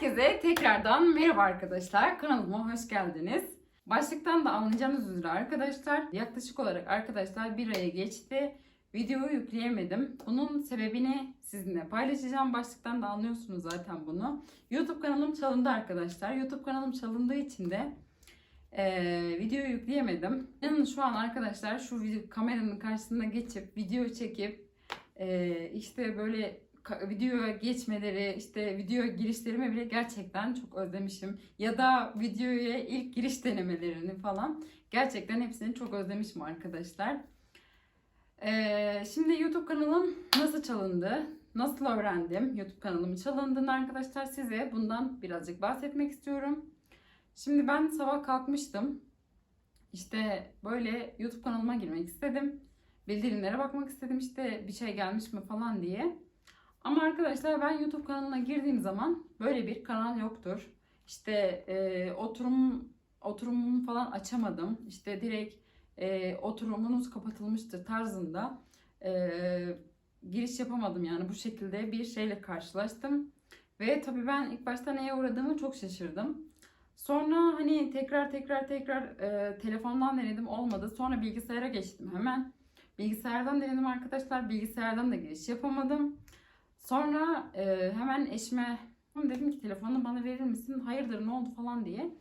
Herkese tekrardan merhaba arkadaşlar. Kanalıma hoş geldiniz. Başlıktan da anlayacağınız üzere arkadaşlar yaklaşık olarak arkadaşlar bir aya geçti. Videoyu yükleyemedim. Bunun sebebini sizinle paylaşacağım. Başlıktan da anlıyorsunuz zaten bunu. YouTube kanalım çalındı arkadaşlar. YouTube kanalım çalındığı için de eee videoyu yükleyemedim. İnanın şu an arkadaşlar şu video, kameranın karşısına geçip video çekip eee, işte böyle videoya geçmeleri, işte video girişlerimi bile gerçekten çok özlemişim. Ya da videoya ilk giriş denemelerini falan gerçekten hepsini çok özlemişim arkadaşlar. Ee, şimdi YouTube kanalım nasıl çalındı? Nasıl öğrendim YouTube kanalımın çalındığını arkadaşlar size bundan birazcık bahsetmek istiyorum. Şimdi ben sabah kalkmıştım. İşte böyle YouTube kanalıma girmek istedim. Bildirimlere bakmak istedim işte bir şey gelmiş mi falan diye. Ama arkadaşlar ben YouTube kanalına girdiğim zaman böyle bir kanal yoktur. İşte e, oturum oturumumu falan açamadım. İşte direkt e, oturumunuz kapatılmıştır tarzında e, giriş yapamadım yani bu şekilde bir şeyle karşılaştım. Ve tabii ben ilk başta neye uğradığımı çok şaşırdım. Sonra hani tekrar tekrar tekrar e, telefondan denedim olmadı. Sonra bilgisayara geçtim hemen. Bilgisayardan denedim arkadaşlar. Bilgisayardan da giriş yapamadım. Sonra e, hemen eşime dedim ki telefonu bana verir misin? Hayırdır ne oldu falan diye.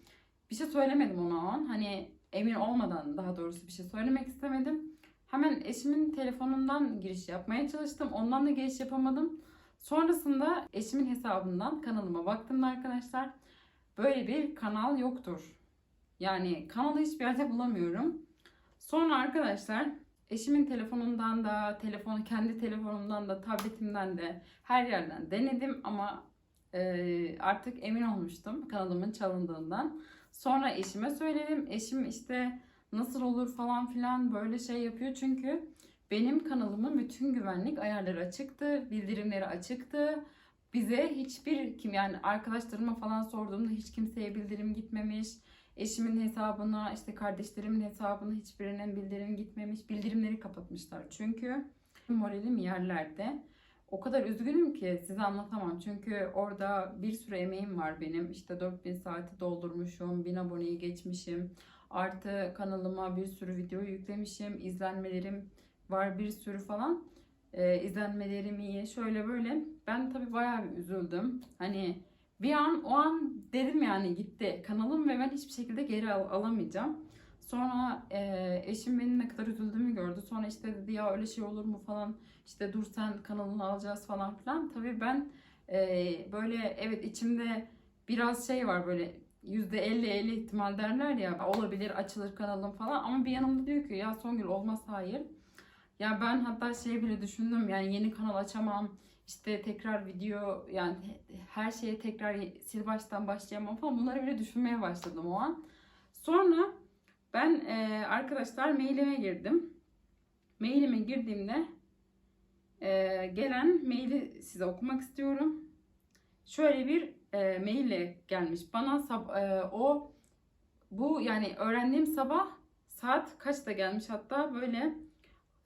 Bir şey söylemedim ona o an. Hani emin olmadan daha doğrusu bir şey söylemek istemedim. Hemen eşimin telefonundan giriş yapmaya çalıştım. Ondan da giriş yapamadım. Sonrasında eşimin hesabından kanalıma baktım da arkadaşlar. Böyle bir kanal yoktur. Yani kanalı hiçbir yerde bulamıyorum. Sonra arkadaşlar eşimin telefonundan da, telefonu kendi telefonumdan da, tabletimden de her yerden denedim ama e, artık emin olmuştum kanalımın çalındığından. Sonra eşime söyledim. Eşim işte nasıl olur falan filan böyle şey yapıyor çünkü benim kanalımın bütün güvenlik ayarları açıktı, bildirimleri açıktı. Bize hiçbir kim yani arkadaşlarıma falan sorduğumda hiç kimseye bildirim gitmemiş. Eşimin hesabına, işte kardeşlerimin hesabına hiçbirinin bildirim gitmemiş. Bildirimleri kapatmışlar çünkü moralim yerlerde. O kadar üzgünüm ki size anlatamam. Çünkü orada bir sürü emeğim var benim. İşte 4000 saati doldurmuşum, 1000 aboneyi geçmişim. Artı kanalıma bir sürü video yüklemişim. izlenmelerim var bir sürü falan. Ee, izlenmelerim iyi. Şöyle böyle. Ben tabii bayağı bir üzüldüm. Hani bir an o an dedim yani gitti kanalım ve ben hiçbir şekilde geri al- alamayacağım. Sonra e, eşim benim ne kadar üzüldüğümü gördü. Sonra işte dedi ya öyle şey olur mu falan. İşte dur sen kanalını alacağız falan filan. Tabii ben e, böyle evet içimde biraz şey var böyle %50-50 ihtimal derler ya olabilir açılır kanalım falan ama bir yanımda diyor ki ya Songül olmaz hayır. Ya ben hatta şey bile düşündüm yani yeni kanal açamam işte tekrar video yani her şeye tekrar sil baştan başlayamam falan bunları bile düşünmeye başladım o an. Sonra ben e, arkadaşlar mailime girdim. Mailime girdiğimde e, gelen maili size okumak istiyorum. Şöyle bir e, maille gelmiş bana e, o bu yani öğrendiğim sabah saat kaçta gelmiş hatta böyle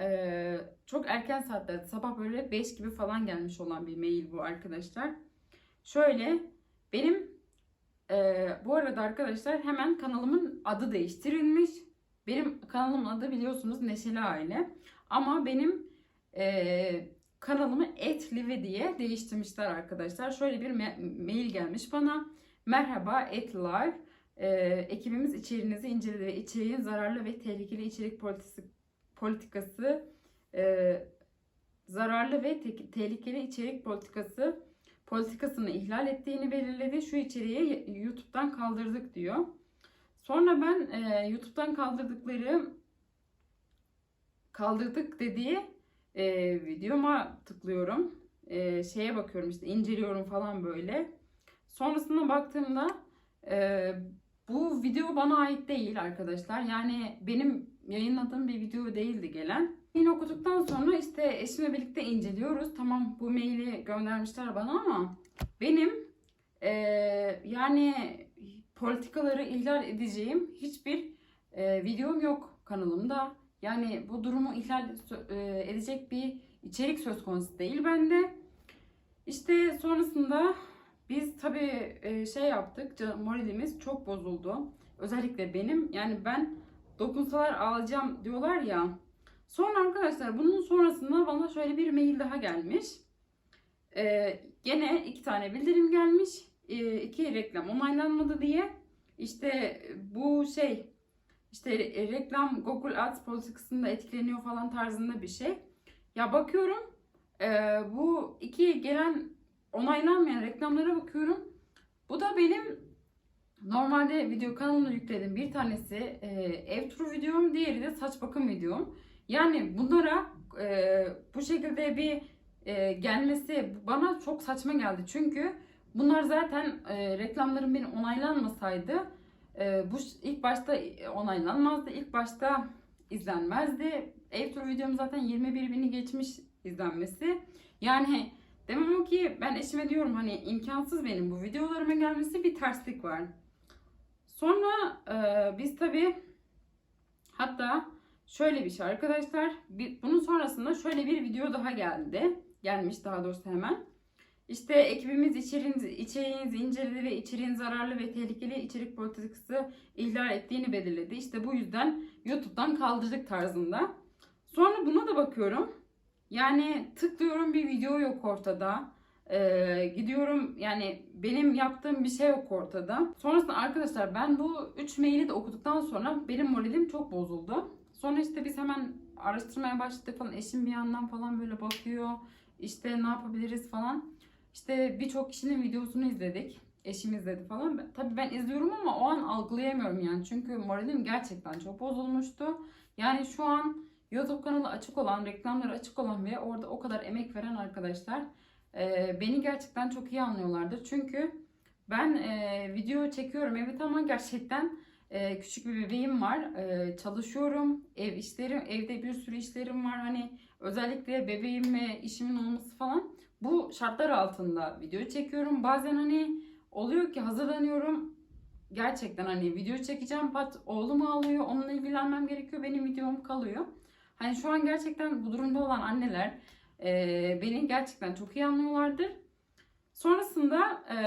e, çok erken saatlerde sabah böyle 5 gibi falan gelmiş olan bir mail bu arkadaşlar. Şöyle benim e, bu arada arkadaşlar hemen kanalımın adı değiştirilmiş. Benim kanalımın adı biliyorsunuz Neşeli Aile. Ama benim e, kanalımı etlive diye değiştirmişler arkadaşlar. Şöyle bir me- mail gelmiş bana. Merhaba etlive. E, ekibimiz içeriğinizi inceledi ve içeriğin zararlı ve tehlikeli içerik politikası, politikası e, zararlı ve te- tehlikeli içerik politikası politikasını ihlal ettiğini belirledi. Şu içeriği YouTube'dan kaldırdık diyor. Sonra ben e, YouTube'dan kaldırdıkları kaldırdık dediği e, videoma tıklıyorum. E, şeye bakıyorum işte inceliyorum falan böyle. Sonrasında baktığımda e, bu video bana ait değil arkadaşlar. Yani benim yayınladığım bir video değildi gelen. Yine okuduktan sonra işte eşimle birlikte inceliyoruz. Tamam bu maili göndermişler bana ama benim e, yani politikaları ihlal edeceğim hiçbir e, videom yok kanalımda. Yani bu durumu ihlal e, edecek bir içerik söz konusu değil bende. İşte sonrasında Biz tabii e, şey yaptık, moralimiz çok bozuldu. Özellikle benim. Yani ben dokunsalar ağlayacağım diyorlar ya. Sonra arkadaşlar bunun sonrasında bana şöyle bir mail daha gelmiş. Ee, gene iki tane bildirim gelmiş. Ee, iki reklam onaylanmadı diye. İşte bu şey işte re- reklam Google Ads politikasında etkileniyor falan tarzında bir şey. Ya bakıyorum e, bu iki gelen onaylanmayan reklamlara bakıyorum. Bu da benim normalde video kanalına yüklediğim bir tanesi e, ev turu videom, diğeri de saç bakım videom. Yani bunlara e, bu şekilde bir e, gelmesi bana çok saçma geldi. Çünkü bunlar zaten e, reklamların benim onaylanmasaydı e, bu ilk başta onaylanmazdı. İlk başta izlenmezdi. Ev turu videom zaten 21 bini geçmiş izlenmesi. Yani demem o ki ben eşime diyorum hani imkansız benim bu videolarıma gelmesi bir terslik var. Sonra e, biz tabii hatta şöyle bir şey arkadaşlar. Bir, bunun sonrasında şöyle bir video daha geldi. Gelmiş daha doğrusu hemen. İşte ekibimiz içeriğinizi, içeriğinizi inceledi ve içeriğin zararlı ve tehlikeli içerik politikası ihlal ettiğini belirledi. İşte bu yüzden YouTube'dan kaldırdık tarzında. Sonra buna da bakıyorum. Yani tıklıyorum bir video yok ortada. Ee, gidiyorum yani benim yaptığım bir şey yok ortada. Sonrasında arkadaşlar ben bu 3 maili de okuduktan sonra benim moralim çok bozuldu. Sonra işte biz hemen araştırmaya başladık falan. Eşim bir yandan falan böyle bakıyor. İşte ne yapabiliriz falan. İşte birçok kişinin videosunu izledik. Eşim izledi falan. Tabii ben izliyorum ama o an algılayamıyorum yani. Çünkü moralim gerçekten çok bozulmuştu. Yani şu an YouTube kanalı açık olan, reklamları açık olan ve orada o kadar emek veren arkadaşlar e, beni gerçekten çok iyi anlıyorlardır. Çünkü ben e, video çekiyorum evet ama gerçekten e, küçük bir bebeğim var. E, çalışıyorum. Ev işlerim, evde bir sürü işlerim var. Hani özellikle bebeğim ve işimin olması falan. Bu şartlar altında video çekiyorum. Bazen hani oluyor ki hazırlanıyorum. Gerçekten hani video çekeceğim. Pat oğlum ağlıyor. Onunla ilgilenmem gerekiyor. Benim videom kalıyor. Hani şu an gerçekten bu durumda olan anneler e, beni gerçekten çok iyi anlıyorlardır. Sonrasında e,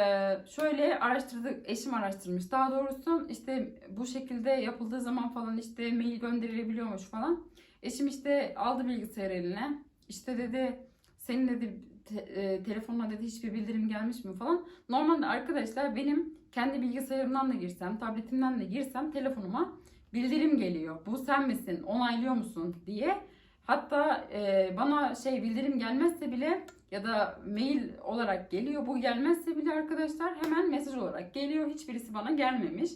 şöyle araştırdık, eşim araştırmış. Daha doğrusu işte bu şekilde yapıldığı zaman falan işte mail gönderilebiliyormuş falan. Eşim işte aldı bilgisayar eline. İşte dedi senin dedi te- e, telefonuna dedi hiçbir bildirim gelmiş mi falan. Normalde arkadaşlar benim kendi bilgisayarımdan da girsem, tabletimden de girsem telefonuma bildirim geliyor. Bu sen misin? Onaylıyor musun? diye. Hatta e, bana şey bildirim gelmezse bile ya da mail olarak geliyor. Bu gelmezse bile arkadaşlar hemen mesaj olarak geliyor. Hiçbirisi bana gelmemiş.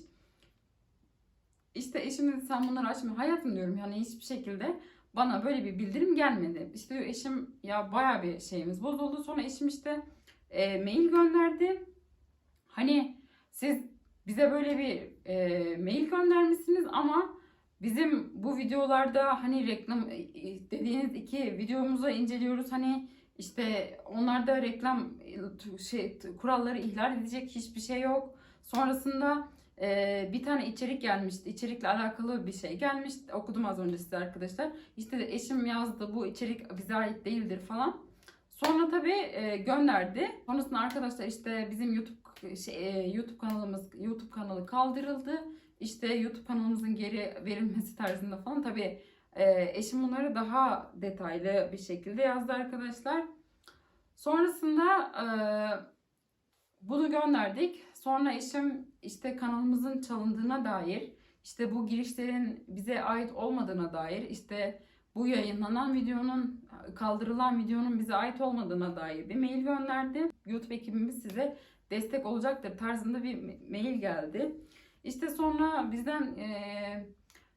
İşte eşim dedi sen bunları açma. Hayatım diyorum yani hiçbir şekilde bana böyle bir bildirim gelmedi. İşte diyor eşim ya baya bir şeyimiz bozuldu. Sonra eşim işte e, mail gönderdi. Hani siz bize böyle bir e, mail göndermişsiniz ama bizim bu videolarda hani reklam e, dediğiniz iki videomuzu inceliyoruz. Hani işte onlarda reklam e, şey kuralları ihlal edecek hiçbir şey yok. Sonrasında e, bir tane içerik gelmişti. İçerikle alakalı bir şey gelmişti. Okudum az önce size arkadaşlar. İşte eşim yazdı bu içerik bize ait değildir falan. Sonra tabii e, gönderdi. Sonrasında arkadaşlar işte bizim YouTube şey, e, YouTube kanalımız YouTube kanalı kaldırıldı. İşte YouTube kanalımızın geri verilmesi tarzında falan tabii e, eşim bunları daha detaylı bir şekilde yazdı arkadaşlar. Sonrasında e, bunu gönderdik. Sonra eşim işte kanalımızın çalındığına dair, işte bu girişlerin bize ait olmadığına dair, işte bu yayınlanan videonun kaldırılan videonun bize ait olmadığına dair bir mail gönderdi. YouTube ekibimiz size destek olacaktır tarzında bir mail geldi. İşte sonra bizden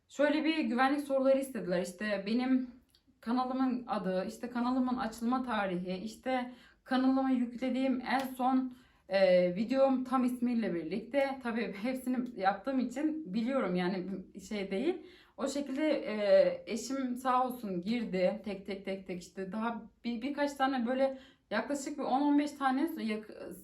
şöyle bir güvenlik soruları istediler. İşte benim kanalımın adı, işte kanalımın açılma tarihi, işte kanalıma yüklediğim en son videom tam ismiyle birlikte. Tabii hepsini yaptığım için biliyorum yani şey değil. O şekilde eee, eşim sağ olsun girdi tek tek tek tek işte daha bir, birkaç tane böyle yaklaşık bir 10-15 tane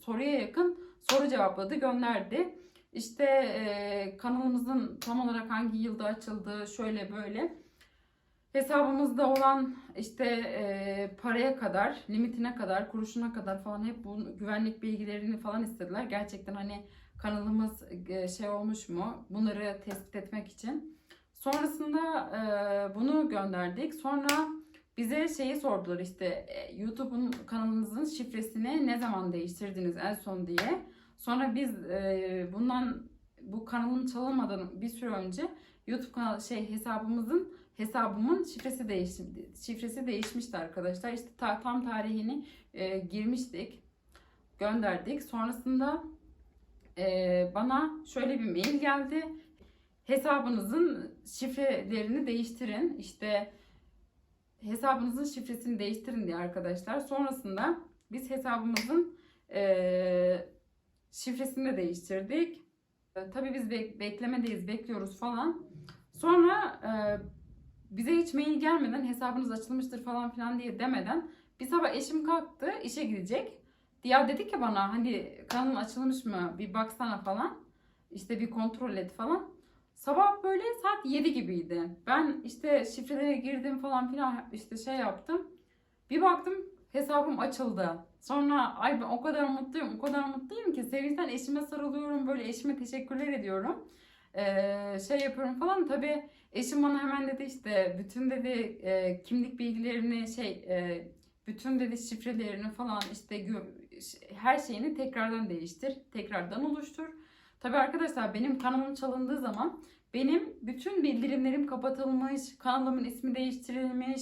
soruya yakın soru cevapladı gönderdi. İşte eee, kanalımızın tam olarak hangi yılda açıldığı şöyle böyle. hesabımızda olan işte e, paraya kadar, limitine kadar, kuruşuna kadar falan hep bu güvenlik bilgilerini falan istediler. Gerçekten hani kanalımız e, şey olmuş mu bunları tespit etmek için. Sonrasında e, bunu gönderdik. Sonra bize şeyi sordular işte e, YouTube'un kanalınızın şifresini ne zaman değiştirdiniz en son diye. Sonra biz e, bundan bu kanalın çalınmadan bir süre önce YouTube kanal şey hesabımızın hesabımın şifresi değişti. Şifresi değişmişti arkadaşlar. İşte ta- tam tarihini e, girmiştik. Gönderdik. Sonrasında e, bana şöyle bir mail geldi. Hesabınızın şifrelerini değiştirin. İşte hesabınızın şifresini değiştirin diye arkadaşlar. Sonrasında biz hesabımızın e, şifresini de değiştirdik. E, tabii biz bek- beklemedeyiz, bekliyoruz falan. Sonra e, bize hiç mail gelmeden hesabınız açılmıştır falan filan diye demeden bir sabah eşim kalktı işe gidecek. Ya dedi ki bana hani kanalın açılmış mı bir baksana falan. İşte bir kontrol et falan. Sabah böyle saat 7 gibiydi. Ben işte şifrelere girdim falan filan işte şey yaptım. Bir baktım hesabım açıldı. Sonra ay ben o kadar mutluyum, o kadar mutluyum ki sevinçten eşime sarılıyorum. Böyle eşime teşekkürler ediyorum. Ee, şey yapıyorum falan. Tabii eşim bana hemen dedi işte bütün dedi e, kimlik bilgilerini şey e, bütün dedi şifrelerini falan işte her şeyini tekrardan değiştir. Tekrardan oluştur. Tabii arkadaşlar benim kanalım çalındığı zaman benim bütün bildirimlerim kapatılmış, kanalımın ismi değiştirilmiş,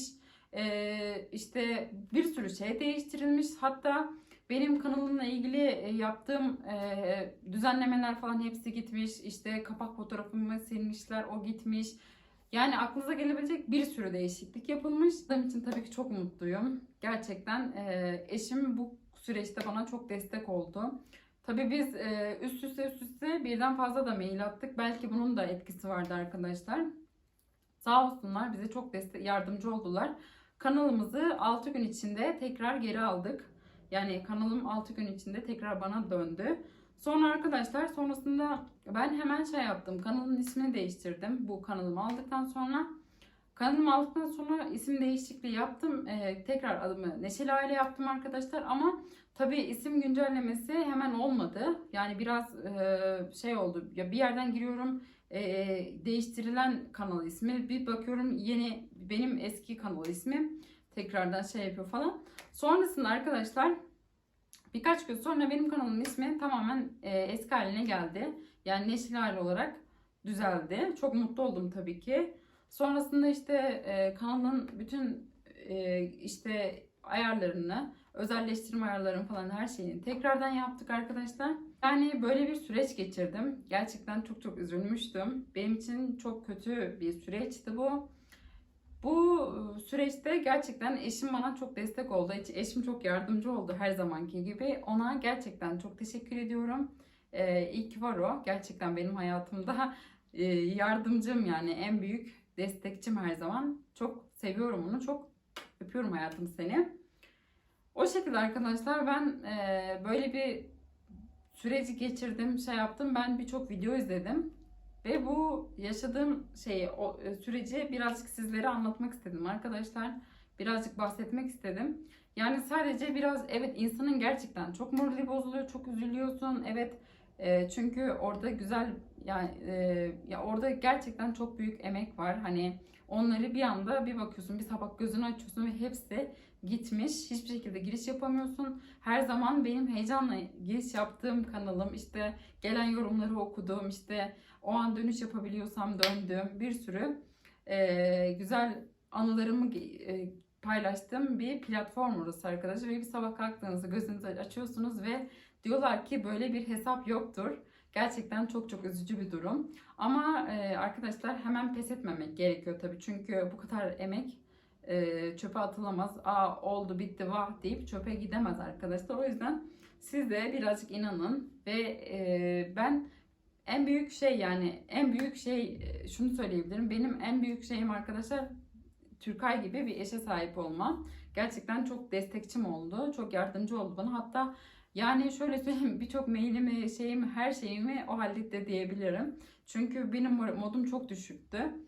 ee, işte bir sürü şey değiştirilmiş. Hatta benim kanalımla ilgili e, yaptığım e, düzenlemeler falan hepsi gitmiş. İşte kapak fotoğrafımı silmişler, o gitmiş. Yani aklınıza gelebilecek bir sürü değişiklik yapılmış. Benim için tabii ki çok mutluyum. Gerçekten e, eşim bu süreçte bana çok destek oldu. Tabii biz üst üste üst üste birden fazla da mail attık. Belki bunun da etkisi vardı arkadaşlar. Sağ olsunlar bize çok destek yardımcı oldular. Kanalımızı 6 gün içinde tekrar geri aldık. Yani kanalım 6 gün içinde tekrar bana döndü. Sonra arkadaşlar sonrasında ben hemen şey yaptım. Kanalın ismini değiştirdim. Bu kanalımı aldıktan sonra. Kanalımı aldıktan sonra isim değişikliği yaptım. Ee, tekrar adımı Neşeli Aile yaptım arkadaşlar. Ama tabii isim güncellemesi hemen olmadı. Yani biraz e, şey oldu. Ya bir yerden giriyorum e, değiştirilen kanal ismi. Bir bakıyorum yeni benim eski kanal ismim tekrardan şey yapıyor falan. Sonrasında arkadaşlar birkaç gün sonra benim kanalımın ismi tamamen e, eski haline geldi. Yani neşeli hali olarak düzeldi. Çok mutlu oldum tabii ki. Sonrasında işte e, kanalın bütün e, işte ayarlarını, özelleştirme ayarlarını falan her şeyini tekrardan yaptık arkadaşlar. Yani böyle bir süreç geçirdim. Gerçekten çok çok üzülmüştüm. Benim için çok kötü bir süreçti bu. Bu süreçte gerçekten eşim bana çok destek oldu. Eşim çok yardımcı oldu her zamanki gibi. Ona gerçekten çok teşekkür ediyorum. Ee, iyi var o. Gerçekten benim hayatımda e, yardımcım yani en büyük destekçim her zaman. Çok seviyorum onu. Çok öpüyorum hayatım seni. O şekilde arkadaşlar ben e, böyle bir süreci geçirdim, şey yaptım. Ben birçok video izledim. Ve bu yaşadığım şeyi, o e, süreci birazcık sizlere anlatmak istedim arkadaşlar. Birazcık bahsetmek istedim. Yani sadece biraz evet insanın gerçekten çok morali bozuluyor, çok üzülüyorsun. Evet e, çünkü orada güzel yani e, ya orada gerçekten çok büyük emek var. Hani onları bir anda bir bakıyorsun, bir sabah gözünü açıyorsun ve hepsi gitmiş. Hiçbir şekilde giriş yapamıyorsun. Her zaman benim heyecanla giriş yaptığım kanalım, işte gelen yorumları okuduğum, işte o an dönüş yapabiliyorsam döndüğüm bir sürü e, güzel anılarımı e, paylaştığım bir platform orası arkadaşlar. Ve bir sabah kalktığınızda gözünüzü açıyorsunuz ve diyorlar ki böyle bir hesap yoktur. Gerçekten çok çok üzücü bir durum. Ama e, arkadaşlar hemen pes etmemek gerekiyor tabii. Çünkü bu kadar emek e, çöpe atılamaz. Aa oldu bitti vah deyip çöpe gidemez arkadaşlar. O yüzden siz de birazcık inanın ve e, ben en büyük şey yani en büyük şey e, şunu söyleyebilirim. Benim en büyük şeyim arkadaşlar Türkay gibi bir eşe sahip olmam. Gerçekten çok destekçim oldu. Çok yardımcı oldu bana. Hatta yani şöyle söyleyeyim birçok mailimi, şeyimi, her şeyimi o halletti diyebilirim. Çünkü benim modum çok düşüktü.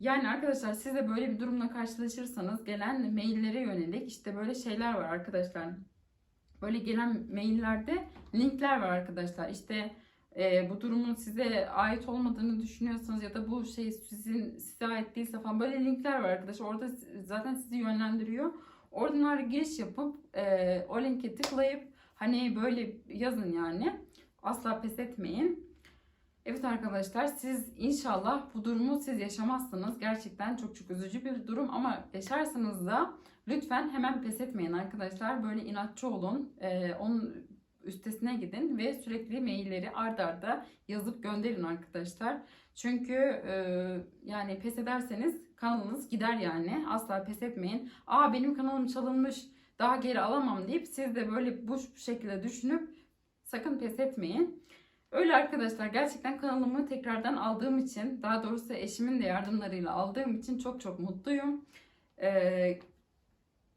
Yani arkadaşlar siz de böyle bir durumla karşılaşırsanız gelen maillere yönelik işte böyle şeyler var arkadaşlar. Böyle gelen maillerde linkler var arkadaşlar. İşte e, bu durumun size ait olmadığını düşünüyorsanız ya da bu şey sizin size ait değilse falan böyle linkler var arkadaşlar. Orada zaten sizi yönlendiriyor. Oradan giriş yapıp e, o linke tıklayıp hani böyle yazın yani. Asla pes etmeyin. Evet arkadaşlar siz inşallah bu durumu siz yaşamazsınız. Gerçekten çok çok üzücü bir durum ama yaşarsanız da lütfen hemen pes etmeyin arkadaşlar. Böyle inatçı olun. Ee, onun üstesine gidin ve sürekli mailleri ard arda yazıp gönderin arkadaşlar. Çünkü e, yani pes ederseniz kanalınız gider yani. Asla pes etmeyin. Aa benim kanalım çalınmış daha geri alamam deyip siz de böyle bu şekilde düşünüp sakın pes etmeyin. Öyle arkadaşlar gerçekten kanalımı tekrardan aldığım için daha doğrusu eşimin de yardımlarıyla aldığım için çok çok mutluyum. Ee,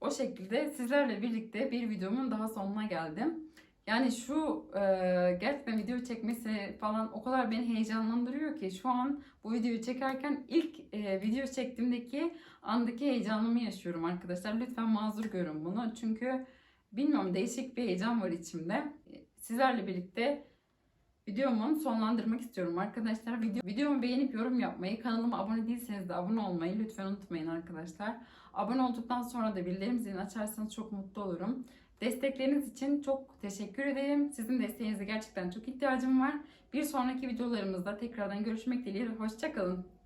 o şekilde sizlerle birlikte bir videomun daha sonuna geldim. Yani şu e, gerçekten video çekmesi falan o kadar beni heyecanlandırıyor ki şu an bu videoyu çekerken ilk e, video çektiğimdeki andaki heyecanımı yaşıyorum arkadaşlar. Lütfen mazur görün bunu. Çünkü bilmiyorum değişik bir heyecan var içimde. Sizlerle birlikte videomu sonlandırmak istiyorum arkadaşlar. Video, videomu beğenip yorum yapmayı, kanalıma abone değilseniz de abone olmayı lütfen unutmayın arkadaşlar. Abone olduktan sonra da bildirim zilini açarsanız çok mutlu olurum. Destekleriniz için çok teşekkür ederim. Sizin desteğinize gerçekten çok ihtiyacım var. Bir sonraki videolarımızda tekrardan görüşmek dileğiyle. Hoşçakalın.